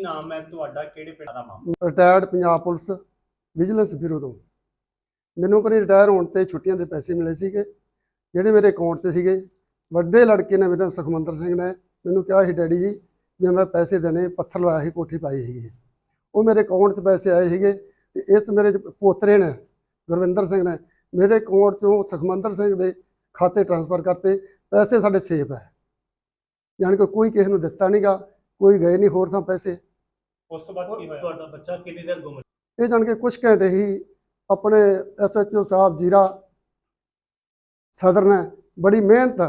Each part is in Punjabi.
ਨਾਮ ਹੈ ਤੁਹਾਡਾ, ਕਿਹੜੇ ਪਿੰਡ ਦਾ ਮਾਮਲਾ retired Punjab police vigilance bureau ਤੋਂ। ਮੈਨੂੰ ਕੋਈ ਰਿਟਾਇਰ ਹੋਣ ਤੇ ਛੁੱਟੀਆਂ ਦੇ ਪੈਸੇ ਮਿਲੇ ਸੀਗੇ, ਜਿਹੜੇ ਮੇਰੇ ਅਕਾਊਂਟ 'ਚ ਸੀਗੇ। ਵੱਡੇ ਲੜਕੇ ਨੇ ਮੇਰਾ ਸੁਖਮੰਦਰ ਸਿੰਘ ਨੇ ਮੈਨੂੰ ਕਿਹਾ ਸੀ, ਡੈਡੀ ਜੀ, ਵੀ ਮੈਂ ਪੈਸੇ ਦੇਣੇ, ਪੱਥਰ ਲਵਾਇਆ ਸੀ, ਕੋਠੀ ਪਾਈ ਸੀਗੀ। ਉਹ ਮੇਰੇ ਅਕਾਊਂਟ 'ਚ ਪੈਸੇ ਆਏ ਸੀਗੇ ਤੇ ਇਸ ਮੇਰੇ ਪੋਤਰੇ ਨੇ, ਗੁਰਵਿੰਦਰ ਸਿੰਘ ਨੇ, ਮੇਰੇ ਅਕਾਊਂਟ 'ਚੋਂ ਸੁਖਮੰਦਰ ਸਿੰਘ ਦੇ ਖਾਤੇ ਟ੍ਰਾਂਸਫਰ ਕਰਤੇ। ਪੈਸੇ ਸਾਡੇ ਸੇਫ ਹੈ ਯਾਨੀ ਕਿ ਕੋਈ ਕਿਸੇ ਨੂੰ ਦਿੱਤਾ ਨਹੀਂਗਾ ਕੋਈ ਗਏ ਨਹੀਂ ਹੋਰ ਥਾਂ ਪੈਸੇ। ਉਸ ਤੋਂ ਬਾਅਦ ਕੀ ਹੋਇਆ? ਤੁਹਾਡਾ ਬੱਚਾ ਕਿੰਨੀ ਦੇਰ ਗੁੰਮ ਇਹ ਜਾਣ ਕੇ ਕੁਝ ਘੰਟੇ ਹੀ ਆਪਣੇ ਐਸਐਚਓ ਸਾਹਿਬ ਜੀਰਾ ਸਦਰ ਨੇ ਬੜੀ ਮਿਹਨਤ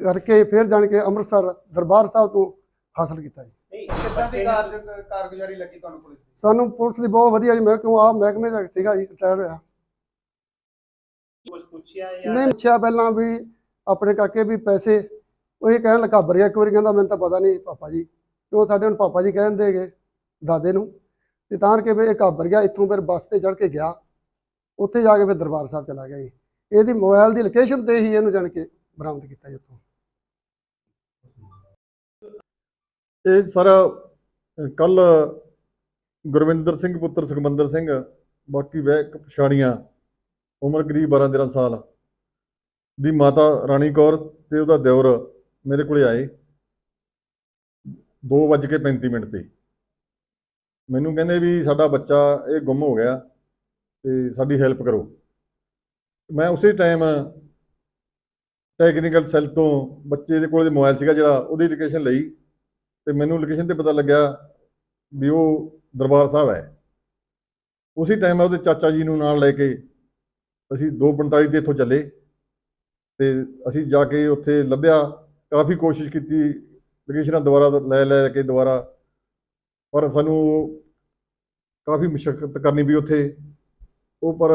ਕਰਕੇ ਫਿਰ ਜਾਣ ਕੇ ਅੰਮ੍ਰਿਤਸਰ ਦਰਬਾਰ ਸਾਹਿਬ ਤੋਂ ਹਾਸਲ ਕੀਤਾ ਜੀ। ਨਹੀਂ ਕਿੱਦਾਂ ਦੀ ਕਾਰ ਕਾਰਗੁਜ਼ਾਰੀ ਲੱਗੀ ਤੁਹਾਨੂੰ ਪੁਲਿਸ ਦੀ? ਸਾਨੂੰ ਪੁਲਿਸ ਦੀ ਬਹੁਤ ਵਧੀਆ ਜੀ ਮੈਂ ਕਿਉਂ ਆ ਮਹਿਕਮੇ ਦਾ ਸੀਗਾ ਜੀ ਰਿਟਾਇਰ ਹੋਇਆ। ਕੁਝ ਪੁੱਛਿਆ ਜਾਂ ਨਹੀਂ ਪੁੱਛਿਆ ਪਹਿਲਾਂ ਵੀ ਆਪਣੇ ਕਾਕੇ ਵੀ ਪੈਸੇ ਉਹ ਇਹ ਕਹਿਣ ਲੱਗਾ ਬਰਿਆ ਇੱਕ ਵਾਰੀ ਕਹਿੰਦਾ ਮੈਨੂੰ ਤਾਂ ਪਤਾ ਨਹੀਂ ਪਾਪਾ ਜੀ। ਕਿਉਂ ਸਾਡੇ ਹੁਣ ਪਾਪਾ ਜੀ ਕਹਿੰਦੇ ਹੈਗੇ ਦਾਦੇ ਨੂੰ, ਤੇ ਤਾਂ ਕਿ ਵੀ ਇਹ ਘਾਬਰ ਗਿਆ, ਇੱਥੋਂ ਫਿਰ ਬੱਸ ਤੇ ਚੜ ਕੇ ਗਿਆ। ਉੱਥੇ ਜਾ ਕੇ ਫਿਰ ਦਰਬਾਰ ਸਾਹਿਬ ਚਲਾ ਗਿਆ ਜੀ। ਇਹਦੀ ਮੋਬਾਈਲ ਦੀ ਲੋਕੇਸ਼ਨ ਤੇ ਹੀ ਇਹਨੂੰ ਜਾਣ ਕੇ ਬਰਾਮਦ ਕੀਤਾ ਜੀ ਉੱਥੋਂ। ਇਹ ਸਰ ਕੱਲ ਗੁਰਵਿੰਦਰ ਸਿੰਘ, ਪੁੱਤਰ ਸੁਖਮੰਦਰ ਸਿੰਘ, ਬਾਕੀ ਵਹਿ ਪਛਾਣੀਆਂ ਉਮਰ ਕਰੀਬ 12 13 ਸਾਲ ਦੀ ਮਾਤਾ ਰਾਣੀ ਕੌਰ ਤੇ ਉਹਦਾ ਦਿਓਰ ਮੇਰੇ ਕੋਲੇ ਆਏ। 2:35 ਮਿੰਟ ਤੇ। ਮੈਨੂੰ ਕਹਿੰਦੇ ਵੀ ਸਾਡਾ ਬੱਚਾ, ਇਹ ਗੁੰਮ ਹੋ ਗਿਆ ਤੇ ਸਾਡੀ ਹੈਲਪ ਕਰੋ। ਮੈਂ ਉਸੇ ਟਾਈਮ ਟੈਕਨੀਕਲ ਸੈੱਲ ਤੋਂ ਬੱਚੇ ਦੇ ਕੋਲ ਮੋਬਾਈਲ ਸੀਗਾ ਜਿਹੜਾ, ਉਹਦੀ ਲੋਕੇਸ਼ਨ ਲਈ ਤੇ ਮੈਨੂੰ ਲੋਕੇਸ਼ਨ ਤੇ ਪਤਾ ਲੱਗਿਆ ਵੀ ਉਹ ਦਰਬਾਰ ਸਾਹਿਬ ਹੈ। ਉਸੇ ਟਾਈਮ ਉਹਦੇ ਚਾਚਾ ਜੀ ਨੂੰ ਨਾਲ ਲੈ ਕੇ ਅਸੀਂ 2:45 ਤੇ ਇੱਥੋਂ ਚੱਲੇ ਤੇ ਅਸੀਂ ਜਾ ਕੇ ਉੱਥੇ ਲੱਭਿਆ, ਕਾਫੀ ਕੋਸ਼ਿਸ਼ ਕੀਤੀ ਲੋਕੇਸ਼ਨਾਂ ਦੁਬਾਰਾ ਲੈ ਲੈ ਕੇ ਦੁਬਾਰਾ। ਪਰ ਸਾਨੂੰ ਕਾਫੀ ਮੁਸ਼ਕਲ ਕਰਨੀ ਵੀ ਉੱਥੇ। ਉਹ ਪਰ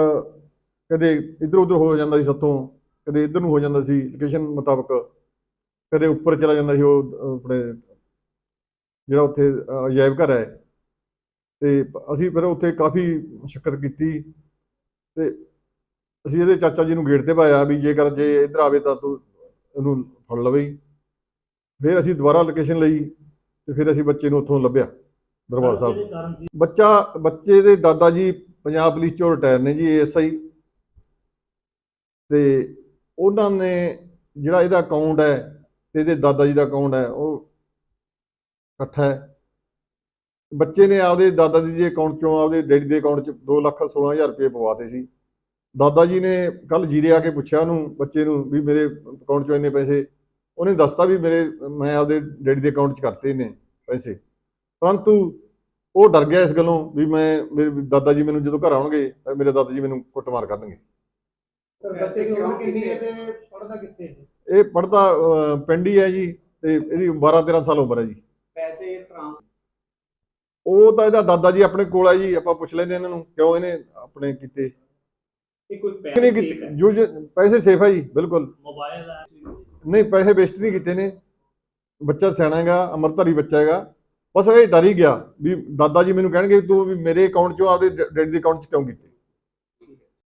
ਕਦੇ ਇੱਧਰ ਉੱਧਰ ਹੋ ਜਾਂਦਾ ਸੀ ਸਾਥੋਂ ਕਦੇ ਇੱਧਰ ਨੂੰ ਹੋ ਜਾਂਦਾ ਸੀ ਲੋਕੇਸ਼ਨ ਮੁਤਾਬਕ। ਕਦੇ ਉੱਪਰ ਚਲਾ ਜਾਂਦਾ ਸੀ ਉਹ ਆਪਣੇ ਜਿਹੜਾ ਉੱਥੇ ਅਜਾਇਬ ਘਰ ਹੈ। ਤੇ ਅਸੀਂ ਫਿਰ ਉੱਥੇ ਕਾਫੀ ਮੁਸ਼ਕਲ ਕੀਤੀ। ਤੇ ਅਸੀਂ ਇਹਦੇ ਚਾਚਾ ਜੀ ਨੂੰ ਗੇਟ ਤੇ ਪਾਇਆ ਵੀ ਜੇਕਰ ਜੇ ਇੱਧਰ ਆਵੇ ਤਾਂ ਤੂੰ ਇਹਨੂੰ ਫੜ ਲਵੇ ਫਿਰ ਅਸੀਂ ਦੁਬਾਰਾ ਲੋਕੇਸ਼ਨ ਲਈ ਤੇ ਫਿਰ ਅਸੀਂ ਬੱਚੇ ਨੂੰ ਉੱਥੋਂ ਲੱਭਿਆ ਦਰਬਾਰ ਸਾਹਿਬ। ਬੱਚਾ ਬੱਚੇ ਦੇ ਦਾਦਾ ਜੀ ਪੰਜਾਬ ਪੁਲਿਸ ਚੋਂ ਰਿਟਾਇਰ ਨੇ ਜੀ ਐਸਆਈ ਤੇ ਉਹਨਾਂ ਨੇ ਜਿਹੜਾ ਇਹਦਾ ਅਕਾਊਂਟ ਹੈ ਤੇ ਇਹਦੇ ਦਾਦਾ ਜੀ ਦਾ ਅਕਾਊਂਟ ਹੈ ਉਹ ਇਕੱਠਾ ਹੈ। ਬੱਚੇ ਨੇ ਆਪਦੇ ਦਾਦਾ ਜੀ ਦੇ ਅਕਾਊਂਟ ਚੋਂ ਆਪਦੇ ਡੈਡੀ ਦੇ ਅਕਾਊਂਟ 'ਚ 2 ਲੱਖ 16000 ਰੁਪਏ ਪਵਾਤੇ ਸੀ। ਦਾਦਾ ਜੀ ਨੇ ਕੱਲ ਜੀਰੇ ਆ ਕੇ ਪੁੱਛਿਆ ਉਹਨੂੰ ਬੱਚੇ ਨੂੰ ਵੀ ਮੇਰੇ ਅਕਾਊਂਟ 'ਚੋਂ ਇੰਨੇ ਪੈਸੇ ਉਹਨੇ ਦੱਸਤਾ ਵੀ ਮੇਰੇ ਮੈਂ ਆਪਦੇ ਡੈਡੀ ਦੇ ਅਕਾਊਂਟ 'ਚ ਕਰਤੇ ਨੇ ਪੈਸੇ। ਪਰੰਤੂ ਉਹ ਡਰ ਗਿਆ ਇਸ ਗੱਲੋਂ ਵੀ ਮੈਂ ਮੇਰੇ ਦਾਦਾ ਜੀ ਮੈਨੂੰ ਜਦੋਂ ਘਰ ਆਉਣਗੇ ਤਾਂ ਮੇਰੇ ਦਾਦਾ ਜੀ ਮੈਨੂੰ ਕੁੱਟਮਾਰ ਕਰਨਗੇ। ਬੱਚੇ ਦੀ ਉਮਰ ਕਿੰਨੀ ਹੈ ਤੇ ਪੜਦਾ ਕਿੱਥੇ ਹੈ? ਇਹ ਪੜਦਾ ਪਿੰਡ ਹੀ ਹੈ ਜੀ ਤੇ ਇਹਦੀ 12 13 ਸਾਲ ਉਮਰ ਹੈ ਜੀ। ਪੈਸੇ ਟ੍ਰਾਂਸ ਉਹ ਤਾਂ ਇਹਦਾ ਦਾਦਾ ਜੀ ਆਪਣੇ ਕੋਲ ਹੈ ਜੀ ਆਪਾਂ ਪੁੱਛ ਲੈਂਦੇ ਇਹਨਾਂ ਨੂੰ ਕਿਉਂ ਇਹਨੇ ਆਪਣੇ ਕੀਤੇ। ਇਹ ਕੋਈ ਨਹੀਂ ਪੈਸੇ ਕੀਤੇ ਜੋ ਜੋ- ਪੈਸੇ ਸੇਫ ਹੈ ਜੀ ਬਿਲਕੁਲ। ਮੋਬਾਈਲ ਹੈ ਨਹੀਂ, ਪੈਸੇ ਵੇਸਟ ਨਹੀਂ ਕੀਤੇ ਨੇ। ਬੱਚਾ ਸਿਆਣਾ ਹੈਗਾ ਅਮਰਧਾਰੀ ਬੱਚਾ ਹੈਗਾ। ਬਸ ਇਹ ਡਰ ਹੀ ਗਿਆ ਵੀ ਦਾਦਾ ਜੀ ਮੈਨੂੰ ਕਹਿਣਗੇ ਤੂੰ ਵੀ ਮੇਰੇ ਅਕਾਊਂਟ ਚੋਂ ਆਪਦੇ ਡੈਡੀ ਦੇ ਅਕਾਊਂਟ 'ਚ ਕਿਉਂ ਕੀਤੇ?